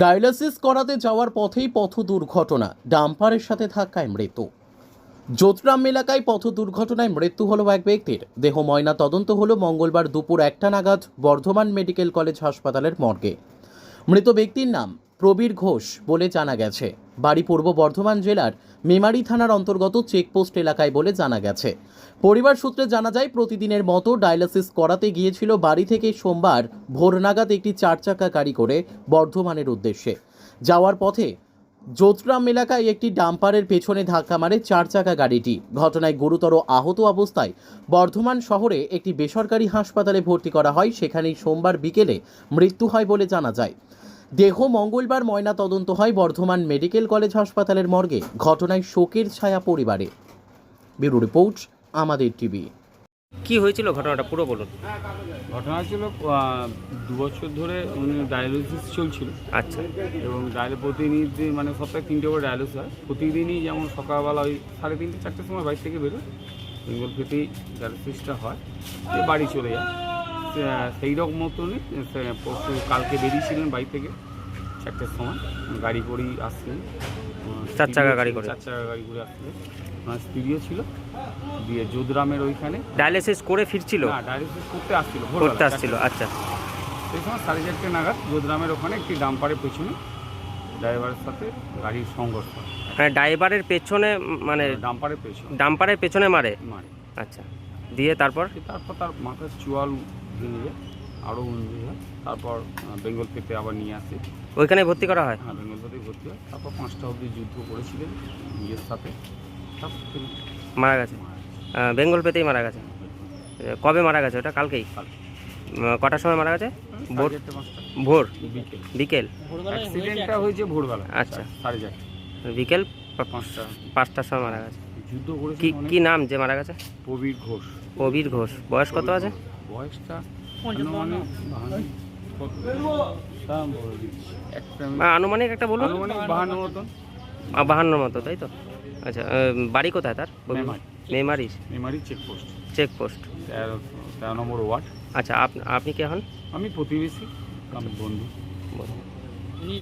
Dialysis করাতে যাওয়ার পথেই পথ দুর্ঘটনা। ডাম্পারের সাথে ধাক্কায় মৃত্যু। জোতরাম এলাকায় পথ দুর্ঘটনায় মৃত্যু হলো এক ব্যক্তির। দেহ ময়না তদন্ত হলো মঙ্গলবার দুপুর একটা নাগাদ বর্ধমান মেডিকেল কলেজ হাসপাতালের মর্গে। মৃত ব্যক্তির নাম প্রবীর ঘোষ বলে জানা গেছে। বাড়ি পূর্ব বর্ধমান জেলার মেমারি থানার অন্তর্গত চেকপোস্ট এলাকায় বলে জানা গেছে। পরিবার সূত্রে জানা যায়, প্রতিদিনের মতো ডায়ালিসিস করাতে গিয়েছিল বাড়ি থেকে সোমবার ভোর নাগাদ একটি চার চাকা গাড়ি করে বর্ধমানের উদ্দেশ্যে। যাওয়ার পথে যোতরাম এলাকায় একটি ডাম্পারের পেছনে ধাক্কা মারে চার চাকা গাড়িটি। ঘটনায় গুরুতর আহত অবস্থায় বর্ধমান শহরে একটি বেসরকারি হাসপাতালে ভর্তি করা হয়। সেখানেই সোমবার বিকেলে মৃত্যু হয় বলে জানা যায়। দেহ মঙ্গলবার ময়না তদন্ত হয় বর্ধমান মেডিকেল কলেজ হাসপাতালের মর্গে। ঘটনায় শোকের ছায়া পরিবারে। ব্যুরো রিপোর্ট আমাদের টিভি। কি হয়েছিল ঘটনাটা? পুরো বলুন। ঘটনা ছিল দু বছর ধরে উনি ডায়ালিসিস চলছিল। আচ্ছা। এবং ডায়ালি প্রতিনিধি মানে সপ্তাহে তিনটে করে ডায়ালিসিস হয়। প্রতিদিনই যেমন সকালবেলা ওই সাড়ে তিনটে চারটের সময় বাড়ি থেকে বেরোয়। বেঙ্গল খেতেই ডায়ালিসিসটা হয়। দিয়ে বাড়ি চলে যায়। সেই রকম মতনই পরশু কালকে বেরিয়েছিলেন বাড়ি থেকে চারটের সময় গাড়ি করেই আসছিলেন চার চাকা গাড়ি করে। চার চাকা গাড়ি করে আসছিলেন ওনার স্ত্রীও ছিল দিয়ে যোধরামের ওইখানে। ডায়ালিসিস করে ফিরছিল? না ডায়ালিসিস করতে আসছিল করতে আসছিল আচ্ছা। সেই সময় সাড়ে চারটে নাগাদ যোধরামের ওখানে একটি ডাম্পারের পেছনে ড্রাইভারের সাথে গাড়ির সংঘর্ষ হয়। মানে ড্রাইভারের পেছনে মানে ডাম্পারের পেছনে। ডাম্পারের পেছনে মারে? মারে। আচ্ছা। দিয়ে তারপর? তারপর তার মাথার চুয়াল যায় আরও উন্নতি হয়। তারপর বেঙ্গল পেতে আবার নিয়ে আসে। ওইখানে ভর্তি করা হয়? হ্যাঁ বেঙ্গল পেতে ভর্তি হয়। তারপর পাঁচটা অবধি যুদ্ধ করেছিলেন নিজের সাথে। মারা গেছে? বেঙ্গল পেতেই মারা গেছে? কবে মারা গেছে? ওটা কালকেই? কটার সময় মারা গেছে? ভোর? ভোর? বিকেল। বিকেল? অ্যাক্সিডেন্টটা হয়েছে ভোরবেলা। আচ্ছা। সাড়ে চারটে। বিকেল পাঁচটা। পাঁচটার সময় মারা গেছে। যুদ্ধ কি কি নাম যে মারা গেছে? প্রবীর ঘোষ। প্রবীর ঘোষ। বয়স কত আছে? বয়সটা আনুমানিক। একটা আনুমানিক একটা বলুন। আনুমানিক বাহান্ন মতন। বাহান্নর মতো তাই তো? আচ্ছা বাড়ি কোথায় তার? মেমারি। মেমারি। চেকপোস্ট চেকপোস্ট তেরো তেরো নম্বর ওয়ার্ড। আচ্ছা আপ- আপনি কে হন? আমি প্রতিবেশী আমি বন্ধু। বলুন